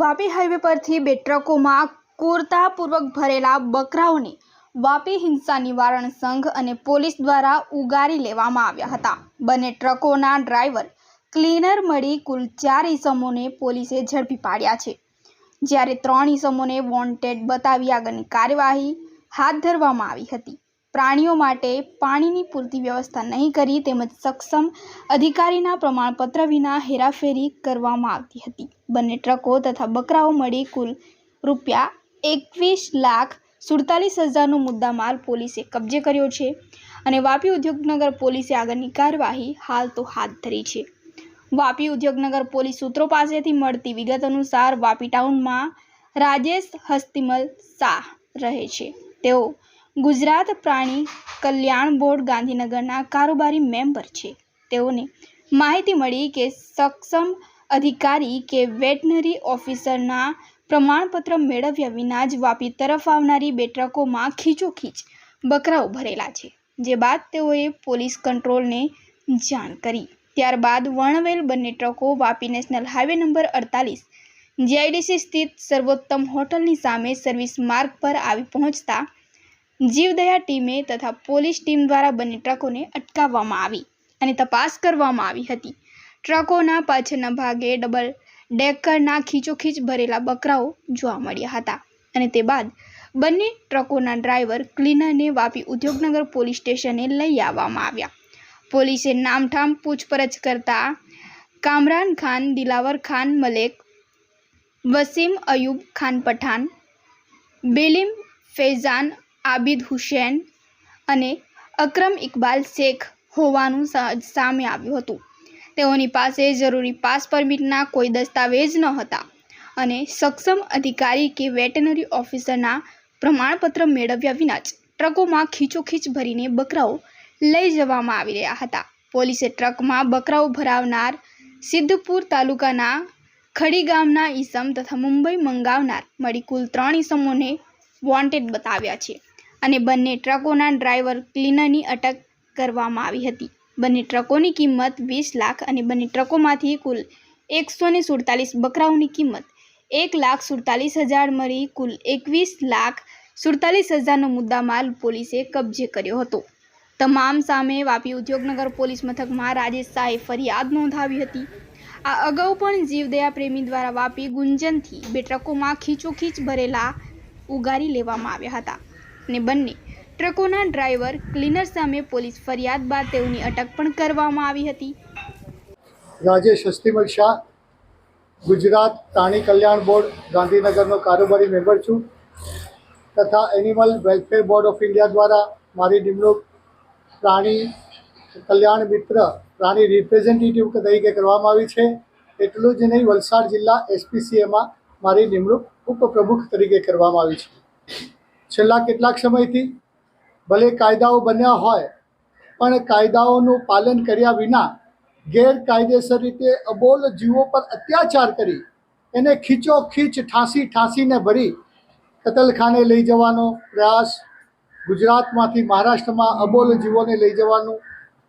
Vapi highway પરથી બે ટ્રકોમાં કોરતાપૂર્વક ભરેલા બકરાઓને વાપી હિંસા નિવારણ સંઘ અને પોલીસ દ્વારા ઉગારી લેવામાં આવ્યા હતા. બંને ટ્રકોના ડ્રાઈવર ક્લીનર મળી કુલ ચાર ઇસમોને પોલીસે ઝડપી પાડ્યા છે. જ્યારે ત્રણ ઇસમોને વોન્ટેડ બતાવી આગળની કાર્યવાહી હાથ ધરવામાં આવી હતી. પ્રાણીઓ માટે પાણીની પૂરતી વ્યવસ્થા નહીં કરી તેમજ સક્ષમ અધિકારીના પ્રમાણપત્ર વિના હેરાફેરી કરવામાં આવતી હતી. બંને ટ્રકો તથા બકરાઓ મળી કુલ રૂપિયા એકવીસ લાખ સુડતાલીસ હજારનો મુદ્દામાલ પોલીસે કબજે કર્યો છે અને વાપી ઉદ્યોગનગર પોલીસે આગળની કાર્યવાહી હાલ તો હાથ ધરી છે. વાપી ઉદ્યોગનગર પોલીસ સૂત્રો પાસેથી મળતી વિગત અનુસાર વાપી ટાઉનમાં રાજેશ હસ્તિમલ શાહ રહે છે. તેઓ ગુજરાત પ્રાણી કલ્યાણ બોર્ડ ગાંધીનગરના કારોબારી મેમ્બર છે. તેઓને માહિતી મળી કે સક્ષમ અધિકારી કે વેટનરી ઓફિસરના પ્રમાણપત્ર મેળવ્યા વિના જ વાપી તરફ આવનારી બે ટ્રકોમાં ખીચોખીચ બકરાઓ ભરેલા છે, જે બાદ તેઓએ પોલીસ કંટ્રોલને જાણ કરી. ત્યારબાદ વર્ણવેલ બંને ટ્રકો વાપી નેશનલ હાઈવે નંબર અડતાલીસ, જીઆઈડીસી સ્થિત સર્વોત્તમ હોટલની સામે સર્વિસ માર્ગ પર આવી પહોંચતા જીવદયા ટીમે તથા પોલીસ ટીમ દ્વારા બંને ટ્રકોને અટકાવવામાં આવી અને તપાસ કરવામાં આવી હતી. ટ્રકોના પાછળના ભાગે ડબલ ડેકરના ખીચોખીચ ભરેલા બકરાઓ જોવા મળ્યા હતા અને તે બાદ બંને ટ્રકોના ડ્રાઈવર ક્લીનરને વાપી ઉદ્યોગનગર પોલીસ સ્ટેશને લઈ આવવામાં આવ્યા. પોલીસે નામઠામ પૂછપરછ કરતા કામરાન ખાન, દિલાવર ખાન, મલેક, વસીમ અયુબ ખાન પઠાન બેલીમ ફૈઝાન આબિદ હુસૈન અને અક્રમ ઇકબાલ શેખ હોવાનું સામે આવ્યું હતું. તેઓની પાસે જરૂરી પાસ પરમિટના કોઈ દસ્તાવેજ ન હતા અને સક્ષમ અધિકારી કે વેટનરી ઓફિસરના પ્રમાણપત્ર મેળવ્યા વિના જ ટ્રકોમાં ખીચોખીચ ભરીને બકરાઓ લઈ જવામાં આવી રહ્યા હતા. પોલીસે ટ્રકમાં બકરાઓ ભરાવનાર સિદ્ધપુર તાલુકાના ખડી ગામના ઈસમ તથા મુંબઈ મંગાવનાર મળી કુલ ત્રણ ઈસમોને વોન્ટેડ બતાવ્યા છે. અને બંને ટ્રકોના ડ્રાઈવર ક્લીનરની અટક કરવામાં આવી હતી. બંને ટ્રકોની કિંમત વીસ લાખ અને બંને ટ્રકોમાંથી કુલ એકસો ને સુડતાલીસ બકરાઓની કિંમત એક લાખ સુડતાલીસ હજાર મળી કુલ એકવીસ લાખ સુડતાલીસ હજારનો મુદ્દામાલ પોલીસે કબજે કર્યો હતો. તમામ સામે વાપી ઉદ્યોગનગર પોલીસ મથકમાં રાજેશ શાહે ફરિયાદ નોંધાવી હતી. આ અગાઉ પણ જીવદયા પ્રેમી દ્વારા વાપી ગુંજનથી બે ટ્રકોમાં ખીચોખીચ ભરેલા ઉગારી લેવામાં આવ્યા હતા. અને બંને ટ્રકોના ડ્રાઈવર, ક્લીનર સામે પોલીસ ફરિયાદ બાદ તેઓની અટક પણ કરવામાં આવી હતી. રાજેશ હસ્તિમલ શાહ, ગુજરાત પ્રાણી કલ્યાણ બોર્ડ, ગાંધીનગરનો કારોબારી મેમ્બર છું તથા animal welfare board of India દ્વારા મારી નિમણૂક પ્રાણી કલ્યાણ મિત્ર, પ્રાણી રિપ્રેઝેન્ટેટિવ તરીકે કરવામાં આવી છે. એટલું જ નહીં, વલસાડ જિલ્લા એસપીસીએમાં મારી નિમણૂક ઉપપ્રમુખ તરીકે કરવામાં આવી છે. છેલ્લા કેટલાક સમયથી ભલે કાયદાઓ બન્યા હોય, પણ કાયદાઓનું પાલન કર્યા વિના ગેરકાયદેસર રીતે અબોલ જીવો પર અત્યાચાર કરી એને ખીચો ખીચ ઠાંસી ઠાંસીને ભરી કતલખાને લઈ જવાનો પ્રયાસ ગુજરાતમાંથી મહારાષ્ટ્રમાં અબોલ જીવોને લઈ જવાનું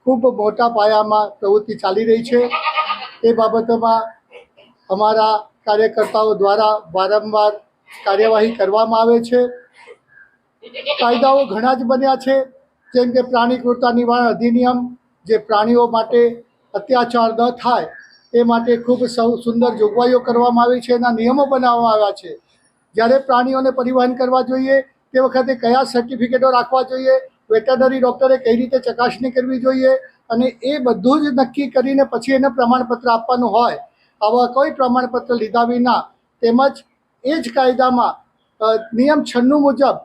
ખૂબ મોટા પાયામાં પ્રવૃત્તિ ચાલી રહી છે. એ બાબતોમાં અમારા કાર્યકર્તાઓ દ્વારા વારંવાર કાર્યવાહી કરવામાં આવે છે. કાયદાઓ ઘણા જ બન્યા છે. જેમ કે પ્રાણી ક્રૂરતા નિવારણ અધિનિયમ, જે પ્રાણીઓ માટે અત્યાચાર ન થાય, એ માટે ખૂબ સૌ સુંદર જોગવાઈઓ કરવામાં આવી છે. એના નિયમો બનાવવામાં આવ્યા છે. જ્યારે પ્રાણીઓને પરિવહન કરવા જોઈએ, તે વખતે કયા સર્ટિફિકેટો રાખવા જોઈએ વેટરનરી ડૉક્ટરે કઈ રીતે ચકાસણી કરવી જોઈએ, અને એ બધું જ નક્કી કરીને પછી એને પ્રમાણપત્ર આપવાનું હોય, આવા કોઈ પ્રમાણપત્ર લીધા વિના તેમજ એ જ કાયદામાં નિયમ છન્નું મુજબ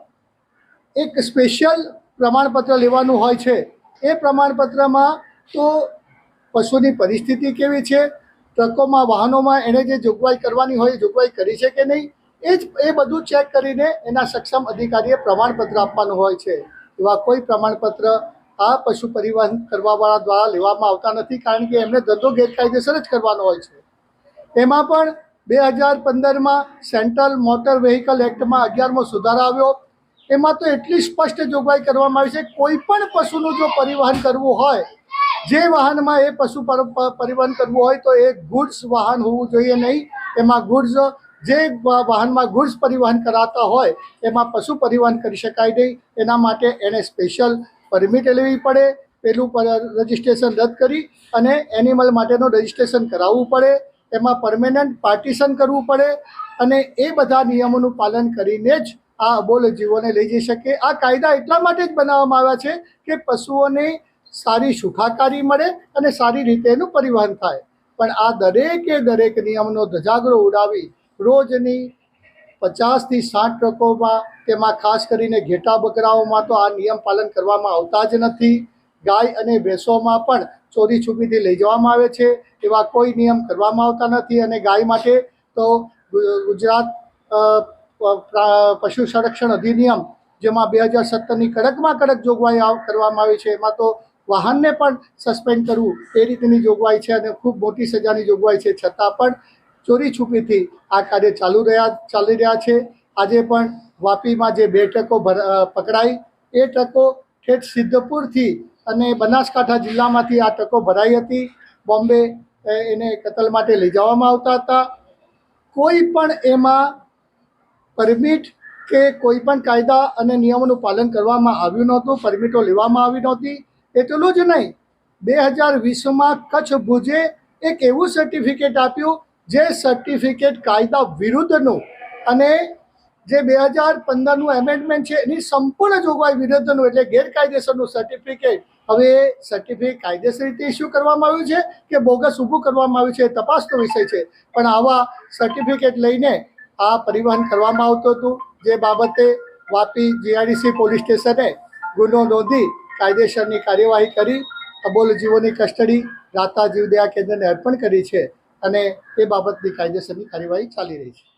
એક સ્પેશિયલ પ્રમાણપત્ર લેવાનું હોય છે. એ પ્રમાણપત્રમાં તો પશુની પરિસ્થિતિ કેવી છે? ટ્રકોમાં, વાહનોમાં એણે જે જોગવાઈ કરવાની હોય, એ જોગવાઈ કરી છે કે નહીં? એ જ, એ બધું ચેક કરીને એના સક્ષમ અધિકારીએ પ્રમાણપત્ર આપવાનું હોય છે. એવા કોઈ પ્રમાણપત્ર આ પશુ પરિવહન કરવાવાળા દ્વારા લેવામાં આવતા નથી, કારણ કે એમને ધંધો ગેરકાયદેસર જ કરવાનો હોય છે. એમાં પણ બે હજાર પંદરમાં સેન્ટ્રલ મોટર વેહિકલ એક્ટમાં અગિયારમો સુધારો આવ્યો. એમાં તો એટલી સ્પષ્ટ જોગવાઈ કરવામાં આવી છે, કોઈ પણ પશુનું જો પરિવહન કરવું હોય, જે વાહનમાં એ પશુ પર- પરિવહન કરવું હોય, તો એ ગુડ્સ વાહન હોવું જોઈએ નહીં. એમાં ગુડ્સ, જે વાહનમાં ગુડ્સ પરિવહન કરાતા હોય, એમાં પશુ પરિવહન કરી શકાય નહીં. એના માટે એણે સ્પેશિયલ પરમિટ લેવી પડે, પેલું રજિસ્ટ્રેશન રદ કરી અને એનિમલ માટેનું રજિસ્ટ્રેશન કરાવવું પડે. એમાં પરમેનન્ટ પાર્ટીશન કરવું પડે અને એ બધા નિયમોનું પાલન કરીને જ આ અબોલ જીવોને લઈ જઈ શકે. આ કાયદા એટલા માટે જ બનાવવામાં આવ્યા છે કે પશુઓને સારી સુખાકારી મળે અને સારી રીતે એનું પરિવહન થાય. પણ આ દરેકે દરેક નિયમનો ધજાગરો ઉડાવી રોજની પચાસથી સાઠ ટ્રકોમાં, તેમાં ખાસ કરીને ઘેટા બકરાઓમાં તો આ નિયમ પાલન કરવામાં આવતા જ નથી. ગાય અને ભેંસોમાં પણ ચોરી છુપીથી લઈ જવામાં આવે છે. એવા કોઈ નિયમ કરવામાં આવતા નથી અને ગાય માટે તો ગુજરાત પશુ સંરક્ષણ અધિનિયમ, જેમાં બે હજાર સત્તરની કડકમાં કડક જોગવાઈ કરવામાં આવી છે, એમાં તો વાહનને પણ સસ્પેન્ડ કરવું એ રીતની જોગવાઈ છે અને ખૂબ મોટી સજાની જોગવાઈ છે. છતાં પણ ચોરી છુપીથી આ કાર્ય ચાલુ રહ્યા ચાલી રહ્યા છે. આજે પણ વાપીમાં જે બે ટ્રકો પકડાઈ, એ ટ્રકો ઠેઠ સિદ્ધપુરથી અને બનાસકાંઠા જિલ્લામાંથી આ ટ્રકો ભરાઈ હતી. બોમ્બે એને કતલ માટે લઈ જવામાં આવતા હતા. કોઈ પણ એમાં પરમિટ કે કોઈ પણ કાયદા અને નિયમોનું પાલન કરવામાં આવ્યું નહોતું, પરમિટો લેવામાં આવી નહોતી. એટલું જ નહીં. બે હજાર વીસમાં કચ્છ ભુજે એક એવું સર્ટિફિકેટ આપ્યું જે સર્ટિફિકેટ કાયદા વિરુદ્ધનું અને જે બે હજાર પંદરનું એમેન્ડમેન્ટ છે એની સંપૂર્ણ જોગવાઈ વિરુદ્ધનું એટલે ગેરકાયદેસરનું સર્ટિફિકેટ હવે સર્ટિફિકેટ કાયદેસર રીતે ઇસ્યુ કરવામાં આવ્યું છે કે બોગસ ઊભું કરવામાં આવ્યું છે તપાસનો વિષય છે. પણ આવા સર્ટિફિકેટ લઈને આ પરિવહન કરવામાં આવતું હતું. જે બાબતે વાપી જીઆઈડીસી પોલીસ સ્ટેશને ગુનો નોંધી કાયદેસરની કાર્યવાહી કરી, અબોલ જીવોની કસ્ટડી રાતા જીવદયા કેન્દ્રને અર્પણ કરી છે અને એ બાબતની કાયદેસરની કાર્યવાહી ચાલી રહી છે.